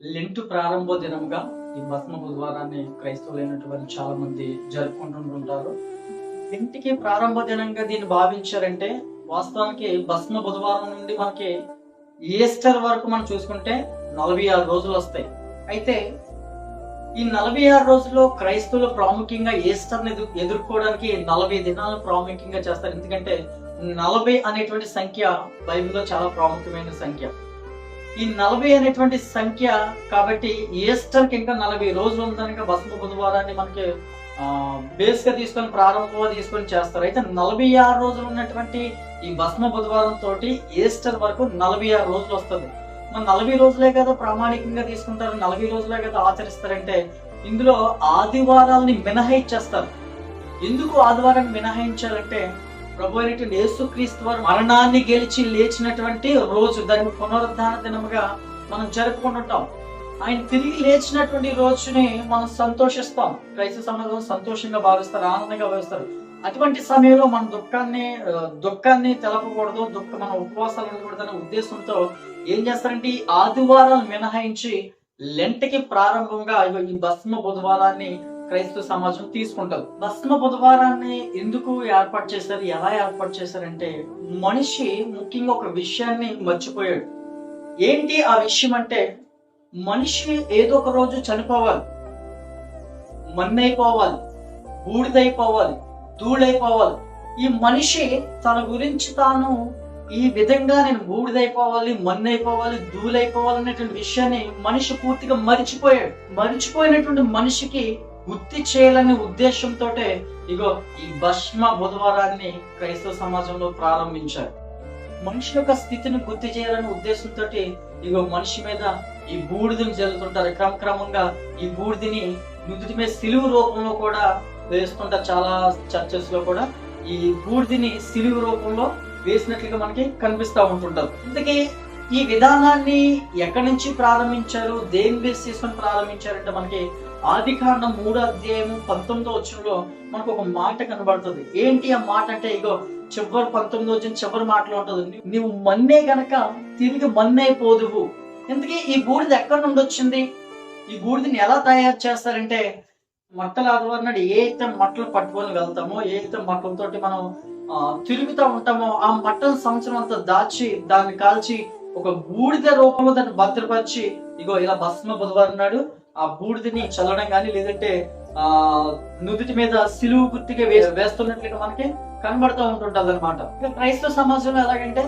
Lent ప్రారంభ దినంగా ఈ భస్మ బుధవారాన్ని క్రైస్తవులైనటువంటి చాలా మంది జరుపుకుంటుంటుంటారు. ఇంటికి ప్రారంభ దినంగా దీన్ని భావించారంటే వాస్తవానికి భస్మ బుధవారం నుండి మనకి ఈస్టర్ వరకు మనం చూసుకుంటే నలభై ఆరు రోజులు వస్తాయి. అయితే ఈ నలభై ఆరు రోజుల్లో క్రైస్తవులు ప్రాముఖ్యంగా ఈస్టర్ని ఎదుర్కోవడానికి నలభై దినాలను ప్రాముఖ్యంగా చేస్తారు. ఎందుకంటే నలభై అనేటువంటి సంఖ్య బైబిల్లో చాలా ప్రాముఖ్యమైన సంఖ్య. ఈ నలభై అనేటువంటి సంఖ్య కాబట్టి ఈస్టర్కి ఇంకా నలభై రోజులు ఉందనక భస్మ బుధవారాన్ని మనకి బేస్గా తీసుకొని ప్రారంభంగా తీసుకొని చేస్తారు. అయితే నలభై ఆరు రోజులు ఉన్నటువంటి ఈ భస్మ బుధవారం తోటి ఈస్టర్ వరకు నలభై ఆరు రోజులు వస్తుంది? మన నలభై రోజులే కదా ప్రామాణికంగా తీసుకుంటారు నలభై రోజులే కదా ఆచరిస్తారంటే ఇందులో ఆదివారాలని మినహాయించేస్తారు. ఎందుకు ఆదివారాన్ని మినహాయించాలంటే ప్రభు అయినటువంటి యేసుక్రీస్తు వారు మరణాన్ని గెలిచి లేచినటువంటి రోజు దాన్ని పునరుద్ధాన దినముగా మనం జరుపుకుంటుంటాం ఆయన తిరిగి లేచినటువంటి రోజుని మనం సంతోషిస్తాం. క్రైస్తవ సమాజం సంతోషంగా భావిస్తారు ఆనందంగా భావిస్తారు. అటువంటి సమయంలో మన దుఃఖాన్ని దుఃఖాన్ని తెలపకూడదు. దుఃఖ మన ఉపవాసాలు ఉండకూడదనే ఉద్దేశంతో ఏం చేస్తారంటే ఈ ఆదివారాలు మినహాయించి లెంటకి ప్రారంభంగా ఈ భస్మ బుధవారాన్ని క్రైస్తవ సమాజం తీసుకుంటారు. భస్మ బుధవారాన్ని ఎందుకు ఏర్పాటు చేశారు? ఎలా ఏర్పాటు చేశారంటే మనిషి ముఖ్యంగా ఒక విషయాన్ని మర్చిపోయాడు. ఏంటి ఆ విషయం అంటే మనిషి ఏదో ఒక రోజు చనిపోవాలి. మన్నైపోవాలి. బూడిదైపోవాలి. ధూళైపోవాలి. ఈ మనిషి తన గురించి తాను ఈ విధంగా నేను బూడిదైపోవాలి మన్నైపోవాలి ధూళైపోవాలి అనేటువంటి విషయాన్ని మనిషి పూర్తిగా మరిచిపోయాడు. మరిచిపోయినటువంటి మనిషికి గుర్తి చేయాలనే ఉద్దేశంతో ఇగో ఈ భస్మ బుధవారాన్ని క్రైస్తవ సమాజంలో ప్రారంభించారు. మనిషి యొక్క స్థితిని గుర్తు చేయాలనే ఉద్దేశంతో ఇగో మనిషి మీద ఈ బూడిదని జరుగుతుంటారు క్రమక్రమంగా ఈ బూడిదని నుదుటి మీద సిలువు రూపంలో కూడా వేస్తుంటారు. చాలా చర్చెస్లో కూడా ఈ బూడిదని సిలువు రూపంలో వేసినట్లుగా మనకి కనిపిస్తూ ఉంటుంటారు. ఇంతకీ ఈ విధానాన్ని ఎక్కడి నుంచి ప్రారంభించారు? దేని బేస్ చేసుకొని ప్రారంభించారంటే మనకి ఆది కాండం మూడో అధ్యాయము పంతొమ్మిదో వచ్చంలో మనకు ఒక మాట కనబడుతుంది. ఏంటి ఆ మాట అంటే ఇగో చివరి పంతొమ్మిదో వచ్చిన చివరి మాటలో ఉంటుంది. నువ్వు మన్నే గనక తిరిగి మన్నైపోదువు. ఎందుకే ఈ బూడిద ఎక్కడి నుండి వచ్చింది? ఈ బూడిదని ఎలా తయారు చేస్తారంటే మట్టలు ఆదివారం ఏ అయితే మట్టలు పట్టుకొని వెళ్తామో ఏ అయితే మట్టలతోటి మనం తిరుగుతూ ఉంటామో ఆ మట్టలు సంవత్సరం అంతా దాచి దాన్ని కాల్చి ఒక బూడిద రూపంలో దాన్ని భద్రపరిచి ఇగో ఇలా భస్మ బుధవారం నాడు ఆ బూడిదని చల్లడం కానీ లేదంటే ఆ నుదుటి మీద సిలువు గుర్తిగా వే వేస్తున్నట్లుగా మనకి కనబడుతూ ఉంటుంటది అనమాట క్రైస్తవ సమాజంలో ఎలాగంటే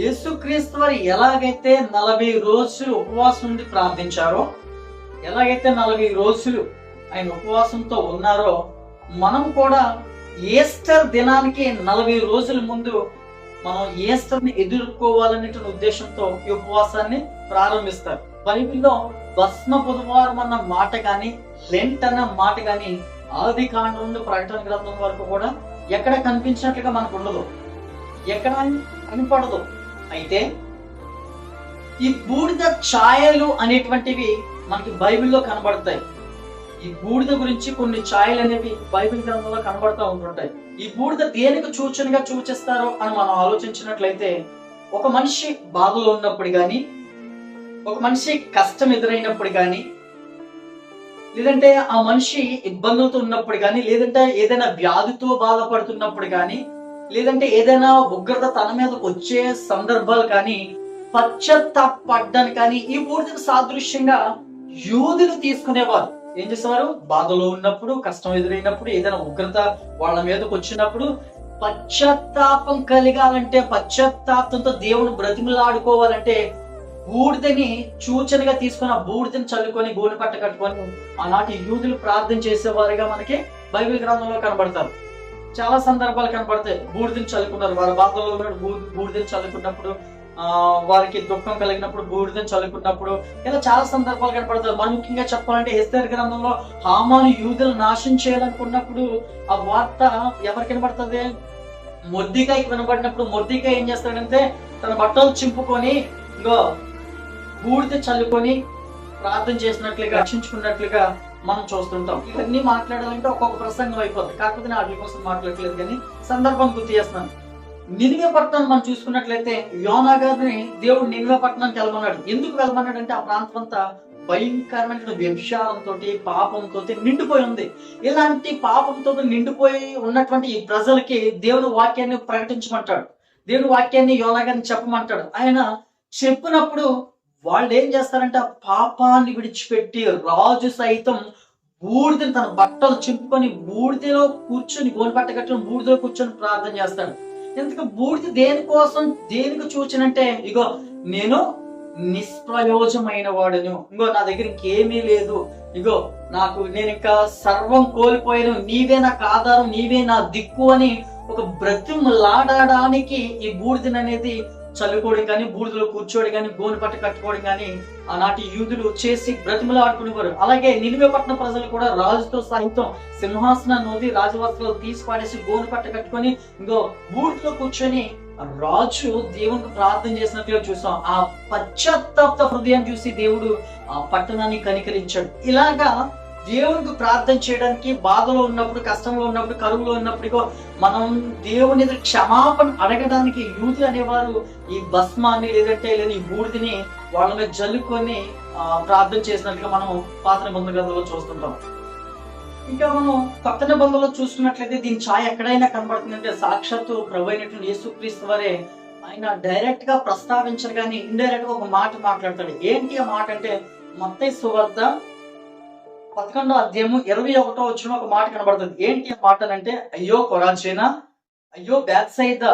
యేసుక్రీస్తు వారు ఎలాగైతే నలభై రోజులు ఉపవాసం ఉండి ప్రార్థించారో ఎలాగైతే నలభై రోజులు ఆయన ఉపవాసంతో ఉన్నారో మనం కూడా ఈస్టర్ దినానికి నలభై రోజుల ముందు మనం ఈస్టర్ని ఎదుర్కోవాలనేటువంటి ఉద్దేశంతో ఈ ఉపవాసాన్ని ప్రారంభిస్తారు. బైబిల్లో భస్మ బుధవారం అన్న మాట కానీ లెంట్ అన్న మాట కానీ ఆది కాండం నుండి ప్రకటన గ్రంథం వరకు కూడా ఎక్కడ కనిపించినట్లుగా మనకు ఉండదు. ఎక్కడ కనపడదు. అయితే ఈ బూడిద ఛాయలు అనేటువంటివి మనకి బైబిల్లో కనబడతాయి. ఈ బూడిద గురించి కొన్ని ఛాయలు అనేవి బైబిల్ గ్రంథంలో కనబడతా ఉంటుంటాయి. ఈ బూడిద దేనికి సూచనగా సూచిస్తారో అని మనం ఆలోచించినట్లయితే ఒక మనిషి బాధలో ఉన్నప్పుడు కానీ ఒక మనిషి కష్టం ఎదురైనప్పుడు కానీ లేదంటే ఆ మనిషి ఇబ్బందులతో ఉన్నప్పుడు కానీ లేదంటే ఏదైనా వ్యాధితో బాధపడుతున్నప్పుడు కానీ లేదంటే ఏదైనా ఉగ్రత తన మీద వచ్చే సందర్భాలు కానీ పశ్చత్తాపడ్డాను కానీ ఈ బూడిదకు సాదృశ్యంగా యూదులు తీసుకునేవారు. ఏం చేసేవారు? బాధలో ఉన్నప్పుడు కష్టం ఎదురైనప్పుడు ఏదైనా ఉగ్రత వాళ్ళ మీదకి వచ్చినప్పుడు పశ్చాత్తాపం కలిగాలంటే పశ్చాత్తాపంతో దేవుని బ్రతిమలాడుకోవాలంటే బూడిదని సూచనగా తీసుకుని ఆ బూడిదని చల్లుకొని గోని పట్ట కట్టుకొని అలాంటి యూదులు ప్రార్థన చేసేవారుగా మనకి బైబిల్ గ్రంథంలో కనబడతారు. చాలా సందర్భాలు కనబడతాయి. బూడిదని చల్లుకున్నారు. వారి బాధలో ఉన్నప్పుడు బూ- బూడిదని చల్లుకున్నప్పుడు ఆ వారికి దుఃఖం కలిగినప్పుడు బూడిదని చల్లుకున్నప్పుడు ఇలా చాలా సందర్భాలు కనపడతారు మరి ముఖ్యంగా చెప్పాలంటే హెస్తర్ గ్రంథంలో హామాను యూదులు నాశనం చేయాలనుకున్నప్పుడు ఆ వార్త ఎవరు కనబడుతుంది? మొద్దికాయకి వినబడినప్పుడు మొద్దికాయ ఏం చేస్తాడంటే తన బట్టలు చింపుకొని ఇంకో బూడిద చల్లుకొని ప్రార్థన చేసినట్లుగా రక్షించుకున్నట్లుగా మనం చూస్తుంటాం. ఇవన్నీ మాట్లాడాలంటే ఒక్కొక్క ప్రసంగం అయిపోతుంది కాకపోతే నేను వాటి కోసం మాట్లాడట్లేదు కానీ సందర్భం గుర్తు చేస్తున్నాను. నినివే పట్టణాన్ని మనం చూసుకున్నట్లయితే యోనా గారిని దేవుడు నినివే పట్టణానికి వెళ్ళమన్నాడు. ఎందుకు వెళ్ళమన్నాడు అంటే ఆ ప్రాంతం అంతా భయంకరమైన వ్యభిచారంతో పాపంతో నిండిపోయి ఉంది. ఇలాంటి పాపంతో నిండిపోయి ఉన్నటువంటి ఈ ప్రజలకి దేవుని వాక్యాన్ని ప్రకటించమంటాడు. దేవుని వాక్యాన్ని యోనా గారిని చెప్పమంటాడు. ఆయన చెప్పినప్పుడు వాళ్ళు ఏం చేస్తారంటే ఆ పాపాన్ని విడిచిపెట్టి రాజు సైతం బూడిదని తన బట్టలు చింపుకొని బూడిదలో కూర్చొని గోలు కట్టుకుని బూడిదలో కూర్చొని ప్రార్థన చేస్తాడు. ఎందుకు? బూడిద దేనికోసం దేనికి చూచినంటే ఇగో నేను నిష్ప్రయోజమైన వాడును. ఇంకో నా దగ్గర ఇంకేమీ లేదు. ఇగో నాకు నేను ఇంకా సర్వం కోల్పోయాను. నీవే నాకు ఆధారం నీవే నా దిక్కు అని ఒక బ్రతిమలాడడానికి ఈ బూడిదని అనేది చల్లుకోవడం కానీ బూడిదలో కూర్చోవడం కానీ గోను పట్ట కట్టుకోవడం కానీ ఆనాటి యూదులు చేసి బ్రతిమలు ఆడుకునేవారు అలాగే నిలువే పట్టణ ప్రజలు కూడా రాజుతో సహితం సింహాసనం నోది రాజవస్త్రాలు తీసి పాడేసి గోను పట్ట కట్టుకొని ఇంకో బూడిదలో కూర్చొని రాజు దేవునికి ప్రార్థన చేసినట్లుగా చూసాం. ఆ పశ్చాత్తాప్త హృదయం చూసి దేవుడు ఆ పట్టణాన్ని కనికరించాడు. ఇలాగా దేవునికి ప్రార్థన చేయడానికి బాధలో ఉన్నప్పుడు కష్టంలో ఉన్నప్పుడు కరువులో ఉన్నప్పుడు మనం దేవుని క్షమాపణ అడగడానికి యూత్ అనేవారు ఈ భస్మాన్ని లేదంటే లేదా ఈ బూడిదని వాళ్ళ మీద జల్లుకొని ప్రార్థన చేసినట్లుగా మనం పాత నిబంధన గ్రంథంలో చూస్తుంటాం. ఇంకా మనం కొత్త నిబంధనలో చూసుకున్నట్లయితే దీని ఛాయ ఎక్కడైనా కనబడుతుందంటే సాక్షాత్తు ప్రభు అయినటువంటి యేసుక్రీస్తు వారే ఆయన డైరెక్ట్గా ప్రస్తావించరు కానీ ఇండైరెక్ట్గా ఒక మాట మాట్లాడతాడు. ఏంటి ఆ మాట అంటే మొత్తం సువార్త పదకొండో అధ్యాయము ఇరవై ఒకటో వచ్చిన ఒక మాట కనబడుతుంది. ఏంటి ఆ మాట అంటే అయ్యో కొరాచేనా అయ్యో బ్యాక్ సైడ్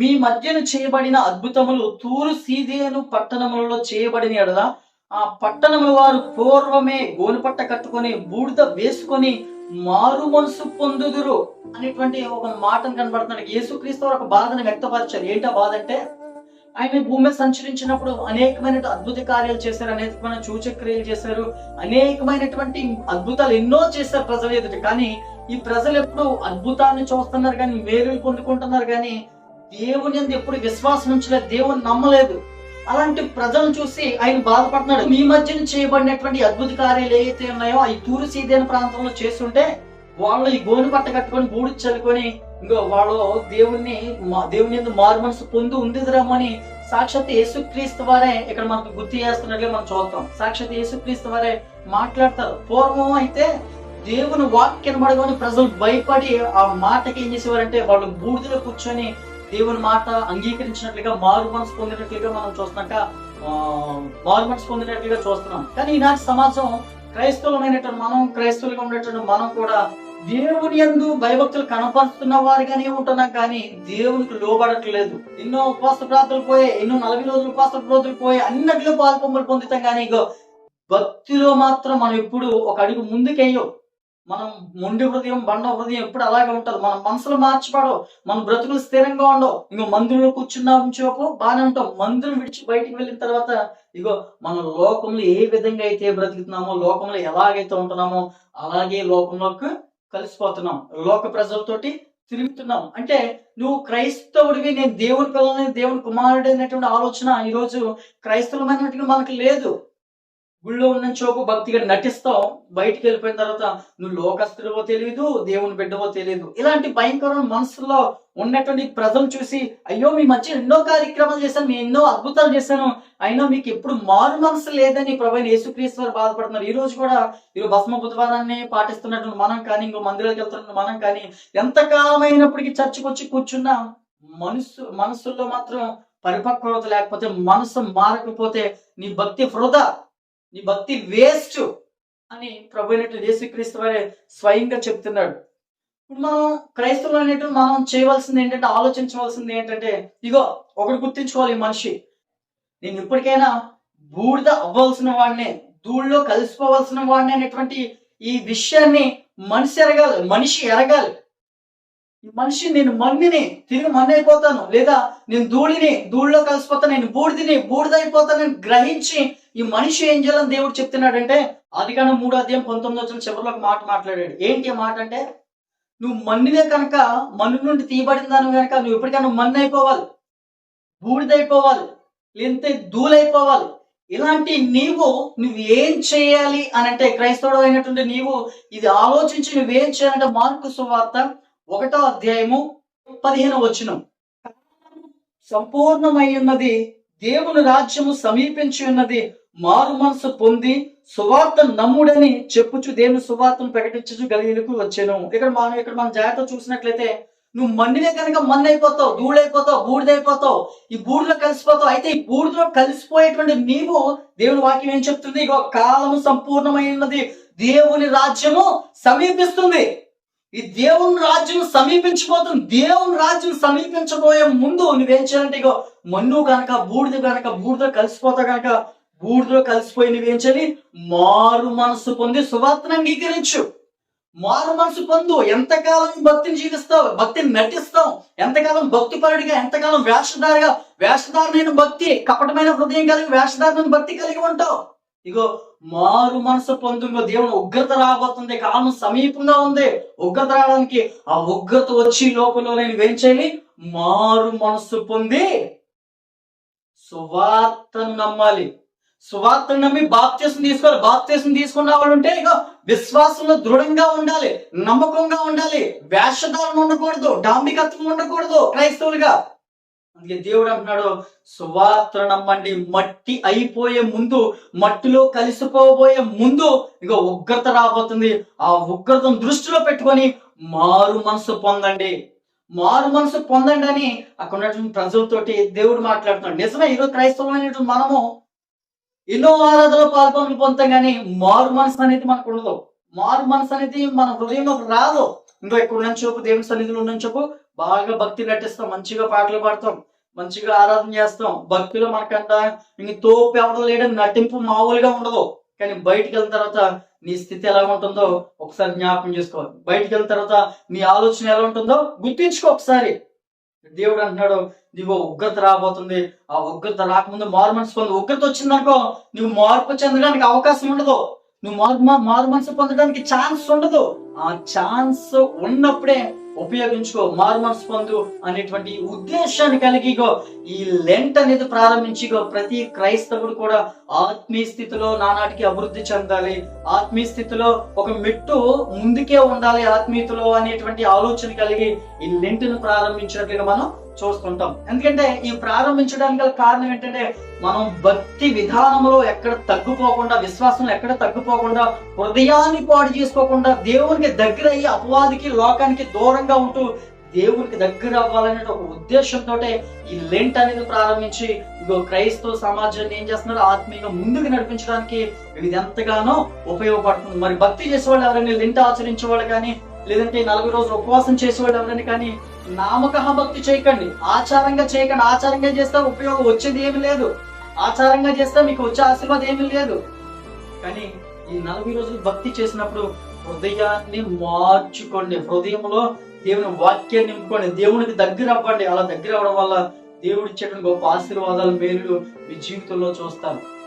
మీ మధ్యన చేయబడిన అద్భుతములు తూరు సీదేను పట్టణములలో చేయబడిన ఎడల ఆ పట్టణముల వారు పూర్వమే గోనుపట్ట కట్టుకొని బూడిద వేసుకొని మారు మనసు పొందుదురు అనేటువంటి ఒక మాటను కనబడుతున్నాడు యేసుక్రీస్తు ఒక బాధను వ్యక్తపరిచారు. ఏంటో బాధ అంటే ఆయన భూమి మీద సంచరించినప్పుడు అనేకమైన అద్భుత కార్యాలు చేశారు అనేకమైన సూచక్రియలు చేశారు అనేకమైనటువంటి అద్భుతాలు ఎన్నో చేశారు ప్రజల ఎదుట. కానీ ఈ ప్రజలు ఎప్పుడు అద్భుతాన్ని చూస్తున్నారు కానీ మేలులు పొందుకుంటున్నారు కానీ దేవుని యందు ఎప్పుడు విశ్వాసం ఉంచలేదు దేవుని నమ్మలేదు. అలాంటి ప్రజలను చూసి ఆయన బాధపడుతున్నాడు. మీ మధ్యన చేయబడినటువంటి అద్భుత కార్యాలు ఏవైతే ఉన్నాయో ఈ తూరు సీదేన ప్రాంతంలో చేస్తుంటే వాళ్ళు ఈ గోను పట్ట కట్టుకొని బూడి చల్లుకొని ఇంకో వాళ్ళు దేవుణ్ణి మా- దేవుని ఎందుకు మారు మనసు పొంది ఉందిదిరామని సాక్షాత్ యేసుక్రీస్తు వారే ఇక్కడ మనకు గుర్తు చేస్తున్నట్లే మనం చూస్తాం. సాక్షాత్ యేసుక్రీస్తు వారే మాట్లాడతారు. పూర్వం అయితే దేవుని వాక్యం పడగానే ప్రజలు భయపడి ఆ మాటకి ఏం చేసేవారంటే వాళ్ళు బూడిదలో కూర్చొని దేవుని మాట అంగీకరించినట్లుగా మారు మనసు పొందినట్లుగా మనం చూస్తున్నాక ఆ, మారు మనసు పొందినట్లుగా చూస్తున్నాం. కానీ ఈనాటి సమాజం క్రైస్తవులమైనటువంటి మనం క్రైస్తవులుగా ఉండేటువంటి మనం కూడా దేవుని యందు భయభక్తులు కనపరుస్తున్న వారిగానే ఉంటున్నాం కానీ దేవునికి లోబడట్లేదు. ఎన్నో ఉపవాస ప్రార్థనలు పోయి ఎన్నో నలభై రోజులు ఉపవాస రోజులు పోయి అన్నట్లు పాల్పొమ్మలు పొందుతాం కానీ ఇగో భక్తిలో మాత్రం మనం ఎప్పుడు ఒక అడుగు ముందుకేయో మనం మొండి హృదయం బండ హృదయం ఎప్పుడు అలాగే ఉంటుంది. మన మనసులు మార్చిపడవు మన బ్రతుకులు స్థిరంగా ఉండవు. ఇంకో మందిరంలో కూర్చున్నాం చూపు బాగానే ఉంటాం. మందిరం విడిచి బయటికి వెళ్ళిన తర్వాత ఇగో మన లోకంలో ఏ విధంగా అయితే బ్రతుకుతున్నామో లోకంలో ఎలాగైతే ఉంటున్నామో అలాగే లోకంలోకి కలిసిపోతున్నాం. లోక ప్రజలతోటి తిరుగుతున్నాం. అంటే నువ్వు క్రైస్తవుడివి నేను దేవుని పిల్లని దేవుని కుమారుడు అనేటువంటి ఆలోచన ఈ రోజు క్రైస్తవులమైనట్టుగా మనకు లేదు. గుళ్ళో ఉన్న చోపు భక్తిగా నటిస్తావు బయటికి వెళ్ళిపోయిన తర్వాత నువ్వు లోకస్తుడివో తెలియదు దేవుని బిడ్డవో తెలియదు ఇలాంటి భయంకరమైన మనసులో ఉన్నటువంటి ప్రజలు చూసి అయ్యో మీ మధ్య ఎన్నో కార్యక్రమాలు చేశాను నేను ఎన్నో అద్భుతాలు చేశాను. అయినా మీకు ఎప్పుడు మారు మనసు లేదని ప్రభు యేసుక్రీస్తు బాధపడుతున్నారు. ఈ రోజు కూడా ఈరోజు భస్మ బుధవారాన్ని పాటిస్తున్నట్టు మనం కానీ ఇంకో మందిరాలకు వెళ్తున్న మనం కానీ ఎంతకాలమైనప్పటికీ చర్చకు వచ్చి కూర్చున్నా మనసు మనసులో మాత్రం పరిపక్వత లేకపోతే మనసు మారకపోతే నీ భక్తి వృధా. నీ భక్తి వేస్ట్ అని ప్రభు అయినట్టు యేసుక్రీస్తు వారే స్వయంగా చెప్తున్నాడు. ఇప్పుడు మనం క్రైస్తవులు అనేటువంటి మనం చేయవలసింది ఏంటంటే ఆలోచించవలసింది ఏంటంటే ఇగో ఒకటి గుర్తించుకోవాలి ఈ మనిషి. నేను ఇప్పటికైనా బూడిద అవ్వాల్సిన వాడినే ధూళ్ళలో కలిసిపోవాల్సిన వాడిని అనేటువంటి ఈ విషయాన్ని మనిషి ఎరగాలి మనిషి ఎరగాలి. మనిషి నేను మన్నిని తిరిగి మన్ను అయిపోతాను లేదా నేను ధూళిని ధూళిలో కలిసిపోతాను నేను బూడిదని బూడిదైపోతానని గ్రహించి ఈ మనిషి ఏం చేయాలని దేవుడు చెప్తున్నాడంటే అది మూడో అధ్యాయం పంతొమ్మిది వచ్చిన చివరిలో ఒక మాట మాట్లాడాడు. ఏంటి మాట అంటే నువ్వు మన్నినే కనుక మన్ను నుండి తీయబడిన దాని కనుక నువ్వు ఎప్పటికైనా మన్ను అయిపోవాలి బూడిదైపోవాలి లేదంటే ధూళైపోవాలి. ఇలాంటి నీవు నువ్వు ఏం చేయాలి అని అంటే క్రైస్తవుడు అయినటువంటి నీవు ఇది ఆలోచించి నువ్వేం చేయాలంటే మార్కు సువార్త ఒకటో అధ్యాయము పదిహేను వచ్చిన సంపూర్ణమై ఉన్నది దేవుని రాజ్యము సమీపించి ఉన్నది మారు మనసు పొంది సువార్త నమ్ముడని చెప్పుచు దేవుని సువార్తను ప్రకటించు గలీలకు వచ్చాను. ఇక్కడ మనం ఇక్కడ మనం జాగ్రత్త చూసినట్లయితే నువ్వు మన్నినే కనుక మన్ను అయిపోతావు ధూళైపోతావు బూడిదైపోతావు ఈ బూడిలో కలిసిపోతావు అయితే ఈ బూడిలో కలిసిపోయేటువంటి నీవు దేవుని వాక్యం ఏం చెప్తుంది? ఇగో కాలము సంపూర్ణమై ఉన్నది దేవుని రాజ్యము సమీపిస్తుంది. ఈ దేవుని రాజ్యం సమీపించిపోతుంది. దేవుని రాజ్యం సమీపించబోయే ముందు నువ్వేం చేయాలంటే ఇగో మన్ను గనక బూడిద గనక బూడిద కలిసిపోతా గనక బూడిదలో కలిసిపోయి నువ్వేం చేయాలి? మారు మనసు పొంది సువార్తను అంగీకరించు. మారు మనసు పొందు. ఎంతకాలం భక్తిని జీవిస్తావు? భక్తిని నటిస్తావు. ఎంతకాలం భక్తిపరుడిగా ఎంతకాలం వేషధారిగా వేషధారమైన భక్తి కపటమైన హృదయం కలిగి వేషధారమైన భక్తి కలిగి ఉంటావు. ఇగో మారు మనసు పొందుగో దేవుని ఉగ్రత రాబోతుంది కాలం సమీపంగా ఉంది. ఉగ్రత రావడానికి ఆ ఉగ్రత వచ్చి లోపల నేను ఏం మారు మనసు పొంది సువార్తను నమ్మాలి. సువార్తను నమ్మి బాప్తీసం తీసుకోవాలి. బాప్తీసం తీసుకున్న వాళ్ళు ఉంటే ఇక విశ్వాసంలో దృఢంగా ఉండాలి నమ్మకంగా ఉండాలి. వేషధారణ ఉండకూడదు డాంబికత్వం ఉండకూడదు క్రైస్తవులుగా. అందుకే దేవుడు అంటున్నాడు సువార్త నమ్మండి. మట్టి అయిపోయే ముందు మట్టిలో కలిసిపోబోయే ముందు ఇక ఉగ్రత రాబోతుంది. ఆ ఉగ్రతను దృష్టిలో పెట్టుకొని మారు మనసు పొందండి. మారు మనసు పొందండి అని అక్కడ ఉన్నటువంటి ప్రజలతోటి దేవుడు మాట్లాడుతున్నాడు. నిజమే ఈరోజు క్రైస్తవులైనటువంటి మనము ఎన్నో ఆరాధనలో పాల్పొందులు పొందుతాం కానీ మారు మనసు అనేది మనకు ఉండదు. మారు మనసు అనేది మన హృదయం రాదు. ఇంకా ఇక్కడ ఉన్న చూపు దేవుని సన్నిధిలో ఉన్న చూపు బాగా భక్తి నటిస్తాం మంచిగా పాటలు పాడతాం. మంచిగా ఆరాధన చేస్తాం. భక్తిలో మనకంట ఇంక తోపు ఎవరు లేడని నటింపు మామూలుగా ఉండదు. కానీ బయటికి వెళ్ళిన తర్వాత నీ స్థితి ఎలా ఉంటుందో ఒకసారి జ్ఞాపకం చేసుకో బయటికి వెళ్ళిన తర్వాత నీ ఆలోచన ఎలా ఉంటుందో గుర్తించుకో ఒకసారి. దేవుడు అంటున్నాడు నీకు ఉగ్రత రాబోతుంది. ఆ ఉగ్రత రాకముందు మారు మనసు పొంది. ఉగ్రత వచ్చిందనుకో నువ్వు మార్పు చెందడానికి అవకాశం ఉండదు. నువ్వు మారు మారు మనసు పొందడానికి ఛాన్స్ ఉండదు. ఆ ఛాన్స్ ఉన్నప్పుడే ఉపయోగించుకో మారు పొందు అనేటువంటి ఉద్దేశాన్ని కలిగి ఇగో ఈ లెంట్ అనేది ప్రారంభించిగో ప్రతి క్రైస్తవుడు కూడా ఆత్మీయ స్థితిలో నానాటికి అభివృద్ధి చెందాలి. ఆత్మీయ స్థితిలో ఒక మెట్టు ముందుకే ఉండాలి ఆత్మీయతలో అనేటువంటి ఆలోచన కలిగి ఈ లెంట్ను ప్రారంభించినట్లుగా మనం చూస్తుంటాం. ఎందుకంటే ఈ ప్రారంభించడానికి గల కారణం ఏంటంటే మనం భక్తి విధానంలో ఎక్కడ తగ్గిపోకుండా విశ్వాసంలో ఎక్కడ తగ్గిపోకుండా హృదయాన్ని పాడు చేసుకోకుండా దేవునికి దగ్గర అయ్యి అపవాదికి లోకానికి దూరంగా ఉంటూ దేవునికి దగ్గర అవ్వాలనే ఒక ఉద్దేశంతో ఈ లెంట్ అనేది ప్రారంభించి ఇగో క్రైస్తవ సమాజాన్ని ఏం చేస్తున్నారు? ఆత్మీయంగా ముందుకు నడిపించడానికి ఇది ఎంతగానో ఉపయోగపడుతుంది. మరి భక్తి చేసేవాళ్ళు ఎవరైనా లెంట్ ఆచరించే వాళ్ళు కానీ లేదంటే నలభై రోజులు ఉపవాసం చేసేవాళ్ళు ఎవరని కానీ నామక భక్తి చేయకండి. ఆచారంగా చేయకండి. ఆచారంగా చేస్తే ఉపయోగం వచ్చేది ఏమి లేదు. ఆచారంగా చేస్తే మీకు వచ్చే ఆశీర్వాదం ఏమీ లేదు. కానీ ఈ నలభై రోజులు భక్తి చేసినప్పుడు హృదయాన్ని మార్చుకోండి. హృదయంలో దేవుని వాక్యాన్ని నింపుకోండి. దేవునికి దగ్గర అవ్వండి. అలా దగ్గర అవ్వడం వల్ల దేవుడు ఇచ్చేటువంటి గొప్ప ఆశీర్వాదాలు మేలు మీ జీవితంలో చూస్తారు